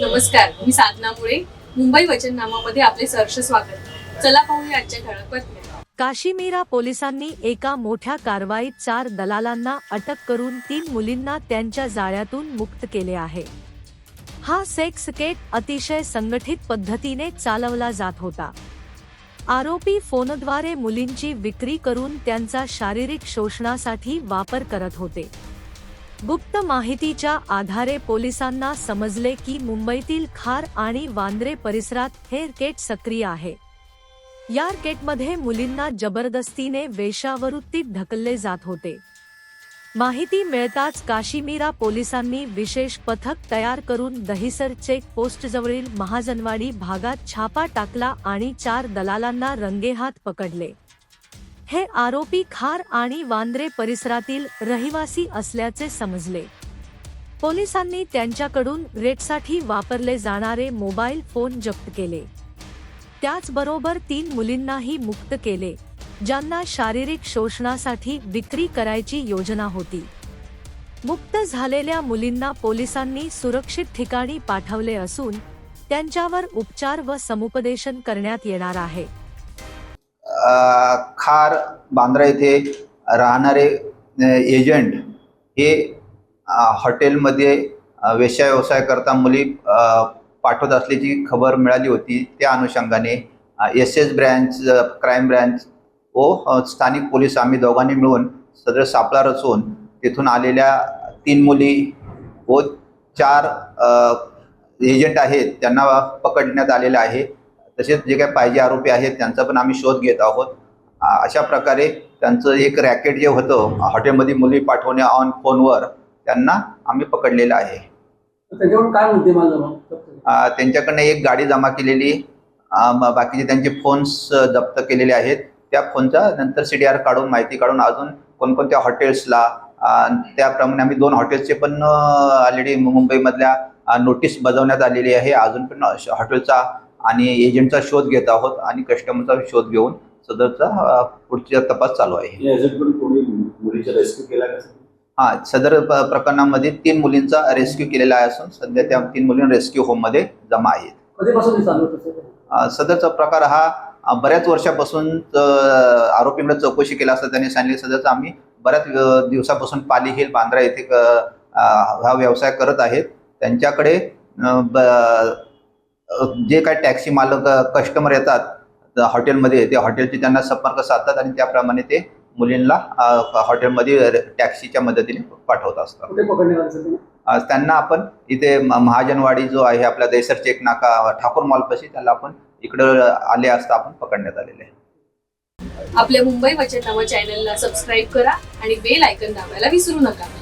नमस्कार मी साधना मुळे. मुंबई वचननामामध्ये आपले सहर्ष स्वागत. चला पाहूया आजच्या ठळक बातम्या. काशीमीरा पोलिसांनी एका मोठ्या कारवाईत चार दलालांना अटक करून तीन मुलींना त्यांच्या जाळ्यातून मुक्त केले आहे. हा सेक्स केट अतिशय संघटित पद्धतीने चालवला जात होता. आरोपी फोनद्वारे मुलींची विक्री करून त्यांचा शारीरिक शोषणासाठी वापर करत होते. गुप्त माहितीच्या आधारे पोलिसांना समजले की मुंबईतील खार आणि वांद्रे परिसरात हे केट सक्रिय आहे. या केटमध्ये मुलींना जबरदस्तीने वेशावृत्तीत ढकलले जात होते. माहिती मिळताच काशीमीरा पोलिसांनी विशेष पथक तयार करून दहिसर चेक पोस्टजवळील महाजनवाडी भागात छापा टाकला आणि चार दलालांना रंगेहात पकडले. हे आरोपी खार आणि वांद्रे परिसरातील रहिवासी असल्याचे समजले. पोलिसांनी त्यांच्याकडून रेटसाठी वापरले जाणारे मोबाईल फोन जप्त केले. त्याचबरोबर तीन मुलींनाही मुक्त केले ज्यांना शारीरिक शोषणासाठी विक्री करायची योजना होती. मुक्त झालेल्या मुलींना पोलिसांनी सुरक्षित ठिकाणी पाठवले असून त्यांच्यावर उपचार व समुपदेशन करण्यात येणार आहे. खार बांद्रा येथे राहणारे एजंट हे हॉटेलमध्ये वेश्या व्यवसाय करता मुली पाठवत असल्याची खबर मिळाली होती. त्या अनुषंगाने S S branch crime branch व स्थानिक पोलीस आम्ही दोघांनी मिळून सदर सापळा रचून तिथून आलेल्या तीन मुली व चार एजंट आहेत. त्यांना पकडण्यात आलेलं आहे. तसेच जे काही पाहिजे आरोपी आहेत त्यांचा पण आम्ही शोध घेत आहोत. अशा प्रकारे त्यांचं एक रॅकेट जे होतं हॉटेलमध्ये मुली पाठवणे ऑन फोनवर त्यांना आम्ही पकडलेलं आहे. त्यांच्याकडनं एक गाडी जमा केलेली बाकीचे त्यांचे फोन्स जप्त केलेले आहेत. त्या फोनचा नंतर सी डी आर काढून माहिती काढून अजून कोणकोणत्या हॉटेल्सला त्याप्रमाणे आम्ही दोन हॉटेल्सचे पण ऑलरेडी मुंबईमधल्या नोटीस बजावण्यात आलेली आहे. अजून पण हॉटेलचा आणि एजंटचा शोध घेत आहोत आणि कस्टमरचा शोध घेऊन सदरचा पुढचा तपास चालू आहे. या ह्याच्यात कोणी मुलीचा रेस्क्यू केला का? हा सदर प्रकरणामध्ये तीन मुलींचा रेस्क्यू केलेला आहे असून सध्या त्या तीन मुली रेस्क्यू होममध्ये जमा आहेत. हे सदरचा प्रकार हा बऱ्याच वर्षापासून आरोपींना चौकशी केला असं त्यांनी सांगितले सदरचा आम्ही बऱ्याच दिवसापासून पाली हिल बांद्रा येथे हा व्यवसाय करत आहेत. त्यांच्याकडे जे काही टॅक्सी मालक कस्टमर येतात हॉटेलमध्ये ते हॉटेलचे त्यांना संपर्क साधतात आणि त्याप्रमाणे ते मुलींना हॉटेलमध्ये टॅक्सीच्या मदतीने पाठवत असतात. त्यांना आपण इथे महाजनवाडी जो आहे आपला देसर चेक नाका ठाकूर मॉलपाशी त्याला आपण इकडं आले असता आपण पकडण्यात आलेले आहे. आपल्या मुंबई वचननामा चॅनलला सबस्क्राईब करा आणि बेल आयकन दाबायला विसरू नका.